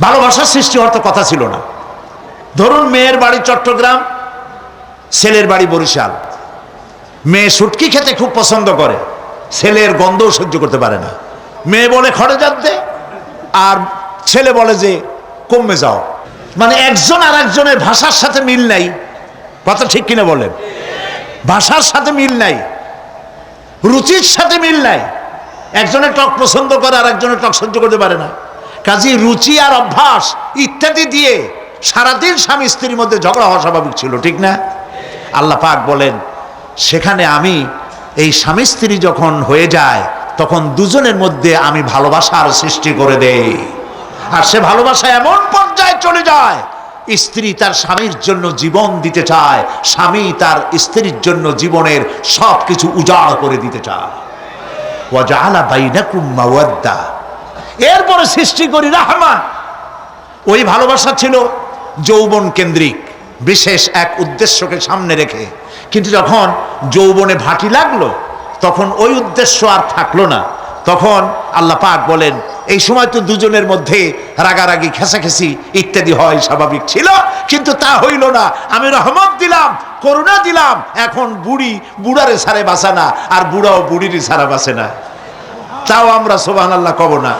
ভালোবাসার সৃষ্টি হওয়ার তো কথা ছিল না। ধরুন মেয়ের বাড়ি চট্টগ্রাম, ছেলের বাড়ি বরিশাল। মেয়ে সুটকি খেতে খুব পছন্দ করে, ছেলের গন্ধও সহ্য করতে পারে না। মেয়ে বলে খড়ে যাতে আর ছেলে বলে যে কমে যাও। মানে একজন আর একজনের ভাষার সাথে মিল নাই। কথা ঠিক কিনা বলেন? ভাষার সাথে মিল নাই। রুচির সাথে মিল নাই। একজনের টক পছন্দ করে আর একজনের টক সহ্য করতে পারে না। কাজী রুচি আর অভ্যাস ইত্যাদি দিয়ে সারাদিন স্বামী স্ত্রীর মধ্যে ঝগড়া হওয়া স্বাভাবিক ছিল, ঠিক না? আল্লাহ পাক বলেন, সেখানে আমি এই স্বামী স্ত্রী যখন হয়ে যায়, তখন দুজনের মধ্যে আমি ভালোবাসার সৃষ্টি করে দেই। আর সে ভালোবাসা এমন পর্যায়ে চলে যায়, স্ত্রী তার স্বামীর জন্য জীবন দিতে চায়, স্বামী তার স্ত্রীর জন্য জীবনের সব কিছু উজাড় করে দিতে চায়। ওয়াজালা বাইনাকুম মাওয়াদ্দা। এরপরে সৃষ্টি করি রাহমা ওই ভালোবাসা ছিল যৌবন কেন্দ্রিক, বিশেষ এক উদ্দেশ্যকে সামনে রেখে। কিন্তু যখন যৌবনে ভাটি লাগল, তখন ওই উদ্দেশ্য আর থাকল না। তখন আল্লাহ পাক বলেন, এই সময় তো দুজনের মধ্যে রাগারাগি, খেসাখেসি ইত্যাদি হয় স্বাভাবিক ছিল, কিন্তু তা হইল না। আমি রহমত দিলাম, করুণা দিলাম, এখন বুড়ি, বুড়ারে সারে বাসে না, আর বুড়াও বুড়িরই সারা বাসে না। তাও আমরা সোবাহ আল্লাহ কব না।